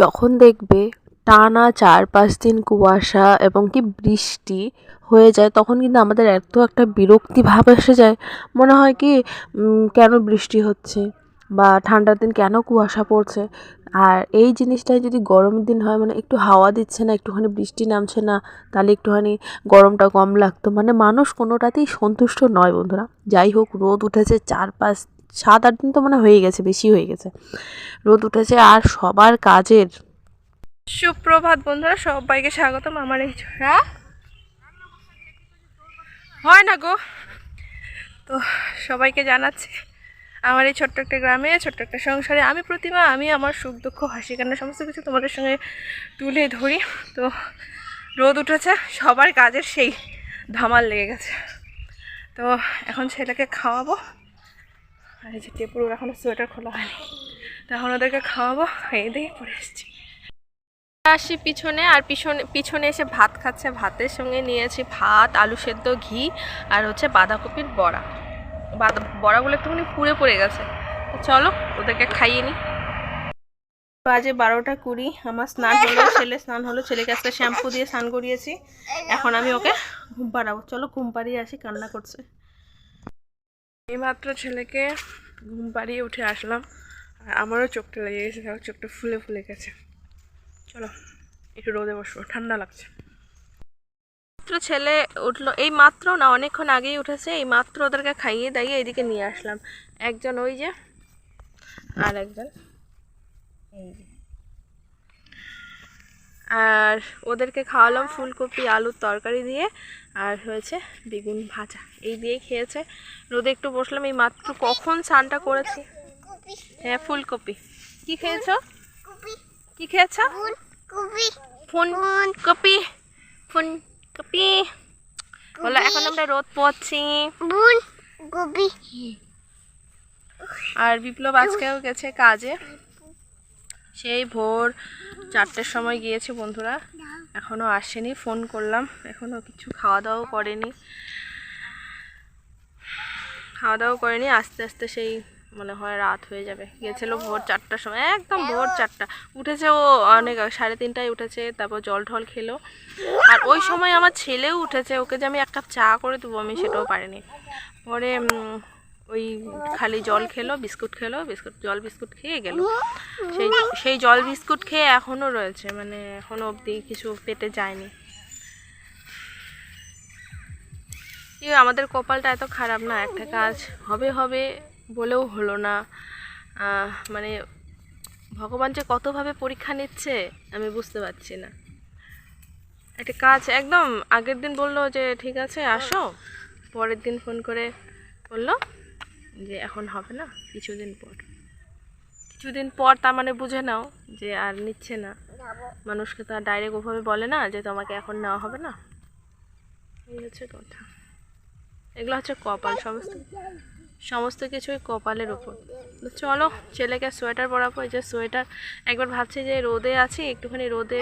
যখন দেখবে টানা চার পাঁচ দিন কুয়াশা এবং কি বৃষ্টি হয়ে যায়, তখন কিন্তু আমাদের এত একটা বিরক্তি ভাব এসে যায়। মনে হয় কি কেন বৃষ্টি হচ্ছে বা ঠান্ডার দিন কেন কুয়াশা পড়ছে? আর এই জিনিসটাই যদি গরমের দিন হয় মানে একটু হাওয়া দিচ্ছে না, একটুখানি বৃষ্টি নামছে না, তাহলে একটুখানি গরমটা কম লাগতো। মানে মানুষ কোনোটাতেই সন্তুষ্ট নয় বন্ধুরা। যাই হোক, রোদ উঠেছে চার পাঁচ সাত আট দিন তো মানে হয়ে গেছে, বেশি হয়ে গেছে। রোদ উঠেছে আর সবার কাজের। সুপ্রভাত বন্ধুরা, সবাইকে স্বাগতম আমার এই হ্যাঁ হয় না গো। তো সবাইকে জানাচ্ছি, আমার এই ছোট্ট একটা গ্রামে, ছোট্ট একটা সংসারে। আমি প্রতিমা, আমি আমার সুখ, দুঃখ, হাসি, কান্না, সমস্ত কিছু তোমাদের সঙ্গে তুলে ধরি। তো রোদ উঠেছে, সবার কাজের সেই ধামাল লেগে গেছে। তো এখন ছেলেকে খাওয়াবো। আর এই যে টেপুর এখনও সোয়েটার খোলা হয়নি। তো এখন ওদেরকে খাওয়াবো, এই দিয়ে পরে এসেছি। আসি পিছনে, আর পিছনে পিছনে এসে ভাত খাচ্ছে। ভাতের সঙ্গে নিয়েছি ভাত, আলু সেদ্ধ, ঘি, আর হচ্ছে বাঁধাকপির বড়া। বাঁধা বড়াগুলো একটুখানি পুড়ে পড়ে গেছে। চলো, ওদেরকে খাইয়ে নিই বাজে বারোটা কুড়ি, আমার স্নান হলো, ছেলে স্নান হলো, ছেলেকে আজকে শ্যাম্পু দিয়ে স্নান করিয়েছি। এখন আমি ওকে ঘুম পাড়াবো। চলো ঘুম পাড়িয়ে আসি, কান্না করছে। এইমাত্র ছেলেকে ঘুম পাড়িয়ে উঠে আসলাম। আর আমারও চোখটা লেগে গেছে, দেখো, চোখটা ফুলে ফুলে গেছে। চলো, একটু রোদে বসবো, ঠান্ডা লাগছে। ছেলে উঠল এই মাত্র না, অনেকক্ষণ আগেই উঠেছে এই মাত্র ওদেরকে খাইয়ে দাইয়ে এদিকে নিয়ে আসলাম। একজন ওই যে, আর একজন এই যে। আর ওদেরকে খাওয়ালাম ফুলকপি আলুর তরকারি দিয়ে আর হয়েছে বেগুন ভাজা। এই দিয়েই খেয়েছে। রোদে একটু বসলাম এই মাত্র কখন স্নানটা করেছি? হ্যাঁ ফুলকপি। কি খেয়েছো? কি খেয়েছো? ফুল কপি ফুল কপি বলো এখন আমরা রোদ পোয়াচ্ছি আর বিপ্লব আজকেও গেছে কাজে। সেই ভোর চারটের সময় গিয়েছে বন্ধুরা। এখনও আসেনি, ফোন করলাম। এখনও কিছু খাওয়া দাওয়াও করেনি। খাওয়া দাওয়া করেনি, আস্তে আস্তে সেই মনে হয় রাত হয়ে যাবে। গেছিল ভোর চারটার সময়, একদম ভোর চারটা। উঠেছে ও অনেক সাড়ে তিনটায় উঠেছে, তারপর জল ঠল খেলো। আর ওই সময় আমার ছেলেও উঠেছে, ওকে যে আমি এক কাপ চা করে দেবো আমি সেটাও পারিনি। পরে ওই খালি জল খেলো বিস্কুট খেলো বিস্কুট জল বিস্কুট খেয়ে গেল। সেই সেই জল বিস্কুট খেয়ে এখনও রয়েছে মানে এখনও অবধি কিছু পেটে যায়নি। আমাদের কপালটা এত খারাপ না একটা কাজ হবে হবে বলেও হলো না। মানে ভগবান যে কতভাবে পরীক্ষা নিচ্ছে আমি বুঝতে পারছি না। একটা কাজ একদম আগের দিন বলল যে ঠিক আছে আসো। পরের দিন ফোন করে বলল যে এখন হবে না, কিছুদিন পর। কিছুদিন পর তার মানে বুঝে নাও যে আর নিচ্ছে না। মানুষকে তো আর ডাইরেক্ট ওভাবে বলে না যে তোমাকে এখন নেওয়া হবে না। এই হচ্ছে কথা। এগুলো হচ্ছে কপাল, সমস্ত সমস্ত কিছুই কপালের উপর। চলো, ছেলেকে সোয়েটার পরাবো। এই যে সোয়েটার একবার ভাবছি যে রোদে আছি, একটুখানি রোদে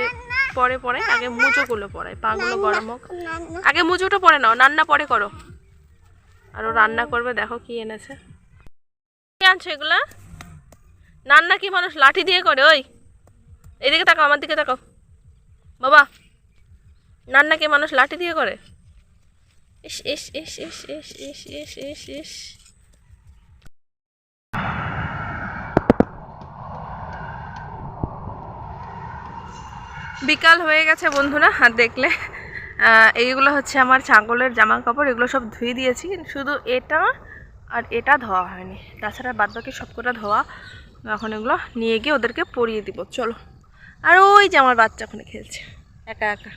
পরে পরে, আগে মুজোগুলো পরাই পাগুলো গরম হোক। আগে মুজোটা পরে নাও, নান্না পরে করো। আর ও রান্না করবে, দেখো কি এনেছে। কি আনছো এগুলা? রান্না কি মানুষ, লাঠি দিয়ে করে, ওই? এদিকে তাকাও, আমার দিকে তাকাও। বাবা রান্না কি মানুষ, লাঠি দিয়ে করে? ইস ইস ইস ইস ইস ইস ইস ইস ইস। বিকাল হয়ে গেছে বন্ধুরা হাত দেখলে। এইগুলো হচ্ছে আমার ছাগলের জামা কাপড় এগুলো সব ধুয়ে দিয়েছি শুধু এটা আর এটা ধোয়া হয়নি। তাছাড়া বাদ বাকি সবকটা ধোয়া, এখন এগুলো নিয়ে গিয়ে ওদেরকে পরিয়ে দিব। চলো। আর ওই যে আমার বাচ্চা ওখানে খেলছে। একা একা।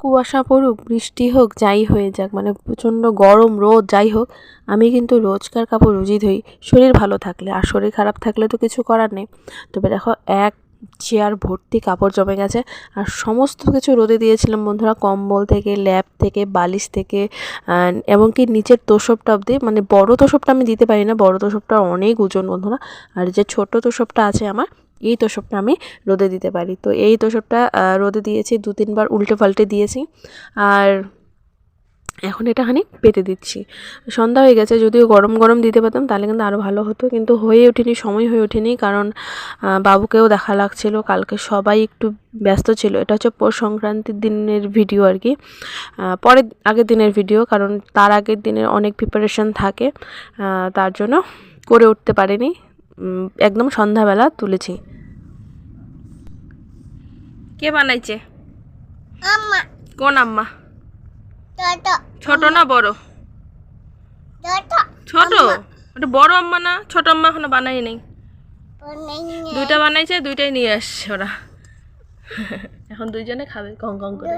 কুয়াশা পড়ুক, বৃষ্টি হোক, যাই হয়ে যাক মানে প্রচণ্ড গরম, রোদ, যাই হোক, আমি কিন্তু রোজকার কাপড় রোজই ধুই। শরীর ভালো থাকলে, আর শরীর খারাপ থাকলে তো কিছু করার নেই। তবে দেখো, এক চেয়ার ভর্তি কাপড় জমে গেছে। আর সমস্ত কিছু রোদে দিয়েছিলাম বন্ধুরা। কম্বল থেকে ল্যাপ থেকে বালিশ থেকে এমনকি নিচের তোষবটা অবধি। মানে বড় তোষবটা আমি দিতে পারি না। বড় তোষবটা অনেক ওজন বন্ধুরা। আর যে ছোট তোষবটা আছে আমার এই তোষবটা আমি রোদে দিতে পারি। তো এই তোষবটা আহ, রোদে দিয়েছি দু তিনবার উল্টে পাল্টে দিয়েছি। আর এখন এটা খানিক পেতে দিচ্ছি। সন্ধ্যা হয়ে গেছে যদিও গরম গরম দিতে পারতাম তাহলে কিন্তু আরও ভালো হতো। কিন্তু হয়ে ওঠেনি সময় হয়ে ওঠেনি কারণ বাবুকেও দেখা লাগছিল কালকে সবাই একটু ব্যস্ত ছিল। এটা হচ্ছে পৌষ সংক্রান্তির দিনের ভিডিও আর কি। পরের আগের দিনের ভিডিও কারণ তার আগের দিনের অনেক প্রিপারেশন থাকে। তার জন্য করে উঠতে পারিনি। একদম সন্ধ্যাবেলা তুলেছি। কে বানাইছে? কোন আম্মা? ছোট। না বড়? ছোট। ছোট? ওটা বড় আম্মা না? ছোট আম্মা এখনও বানাই নেই দুইটা বানাইছে দুইটাই নিয়ে আসছে ওরা। এখন দুইজনে খাবে কং কং করে।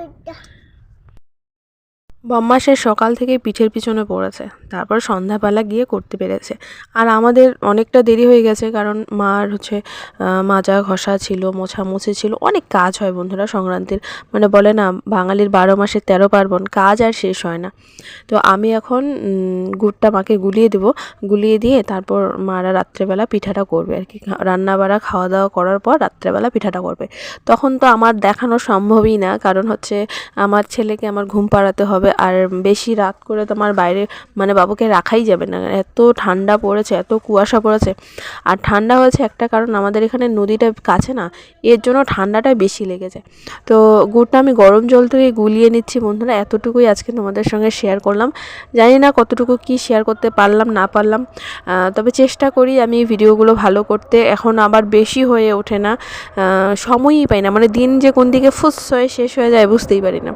দুইটা বম্মাসের সকাল থেকে পিঠের পিছনে পড়েছে। তারপর সন্ধ্যাবেলা গিয়ে করতে পেরেছে। আর আমাদের অনেকটা দেরি হয়ে গেছে কারণ মার হচ্ছে মাজা ঘষা ছিল মোছামুছি ছিল, অনেক কাজ হয় বন্ধুরা সংক্রান্তির। মানে বলে না, বাঙালির বারো মাসে তেরো পার্বণ, কাজ আর শেষ হয় না। তো আমি এখন গুড়টা মাকে গুলিয়ে দেবো। গুলিয়ে দিয়ে তারপর মারা রাত্রেবেলা পিঠাটা করবে আর কি। রান্না বাড়া খাওয়া দাওয়া করার পর রাত্রেবেলা পিঠাটা করবে। তখন তো আমার দেখানো সম্ভবই না। কারণ হচ্ছে, আমার ছেলেকে আমার ঘুম পাড়াতে হবে আর বেশি রাত করে তোমার বাইরে মানে বাবুকে রাখাই যাবে না। এত ঠান্ডা পড়েছে, এত কুয়াশা পড়েছে। আর ঠান্ডা হয়েছে একটা কারণ, আমাদের এখানে নদীটা কাছে না, এর জন্য ঠান্ডাটা বেশি লেগেছে। তো গুড়টা আমি গরম জল থেকে গুলিয়ে নিচ্ছি বন্ধুরা, এতটুকুই আজকে তোমাদের সঙ্গে শেয়ার করলাম। জানি না কতটুকু কি শেয়ার করতে পারলাম, না পারলাম। তবে চেষ্টা করি আমি ভিডিওগুলো ভালো করতে। এখন আবার বেশি হয়ে ওঠে না সময়ই পাই না। মানে দিন যে কোন দিকে ফুস হয়ে শেষ হয়ে যায় বুঝতেই পারি না।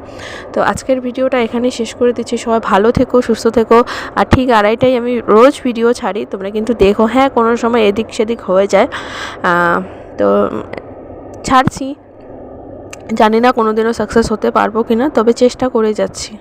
তো আজকের ভিডিওটা এখানেই শেষ করে দিচ্ছি। সবাই ভালো থেকো, সুস্থ থেকো। আর ঠিক আড়াইটাই আমি রোজ ভিডিও ছাড়ি, তোমরা কিন্তু দেখো। হ্যাঁ কোনো সময় এদিক সেদিক হয়ে যায়। তো ছাড়ছি। জানি না কোনোদিনও সাকসেস হতে পারব কি না তবে চেষ্টা করে যাচ্ছি।